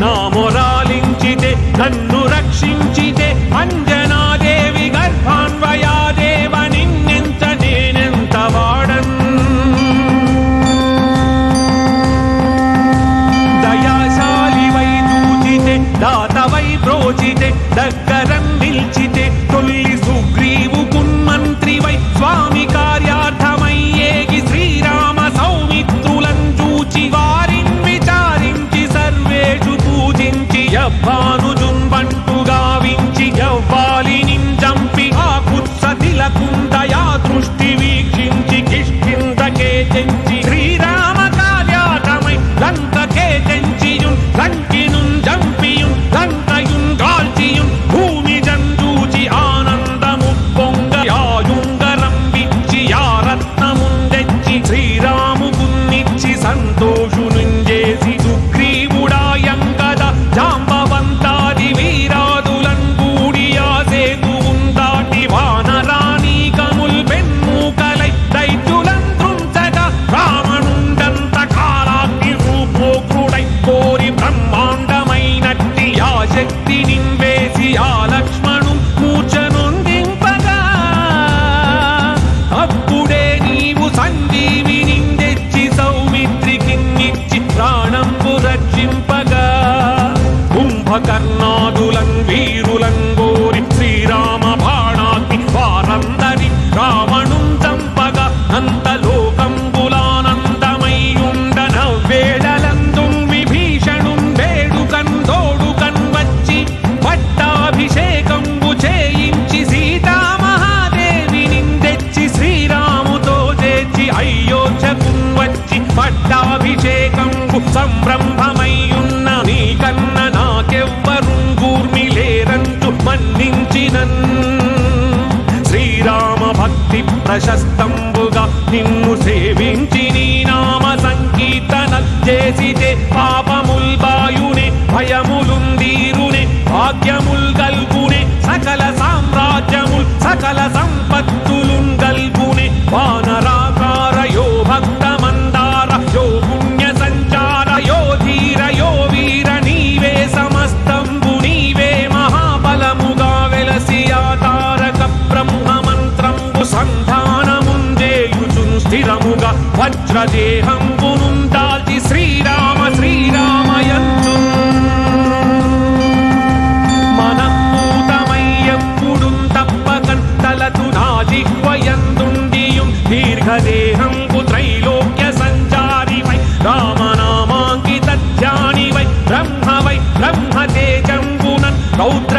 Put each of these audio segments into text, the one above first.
నా మొరాలించితే నన్ను రక్షించి empty. రేపు సంరంభమయ్యున్న నీకన్న నాకెవ్వరు కూర్మి లేరంటూ శ్రీరామ భక్తి ప్రశస్తంబుగా నిన్ను సేవించ దేహంకు త్రైలోక్య సంచారి వై రామనామాంకిత ధ్యాని వై బ్రహ్మ వై బ్రహ్మ తేజంగునన్ రౌద్ర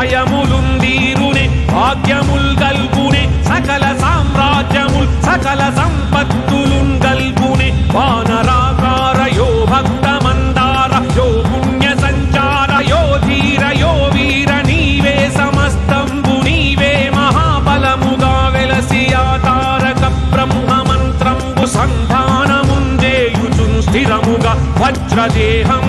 భయములుందీరునే భాగ్యముల్ గల్పునే సకల సామ్రాజ్యముల్ సకల సంపత్తులున్ గల్పునే. వానరాకార యో భక్త మందార యో పుణ్య సంచార యో ధీర యో వీర నీవే సమస్తంబు నీవే మహాబలముగా వెలసియా తారక బ్రహ్మ మంత్రంబు సంధానముందేయుచున్ స్థిరముగా వజ్రదేహం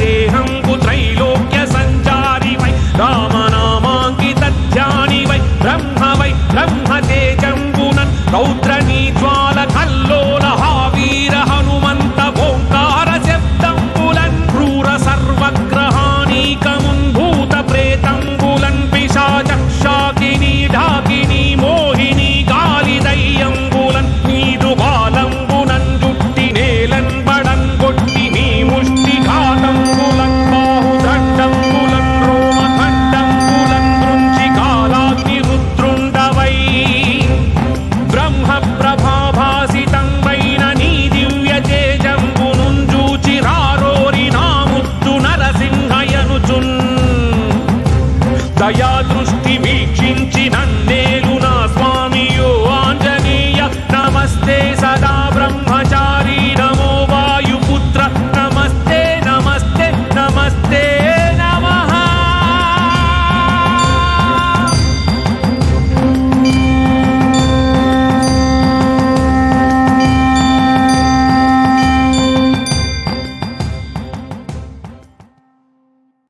దేహంకు త్రైలోక్య సంచారి వై రామనామాంకిత ధ్యాని వై బ్రహ్మ వై బ్రహ్మ తేజంబునన్ రౌద్ర have problems.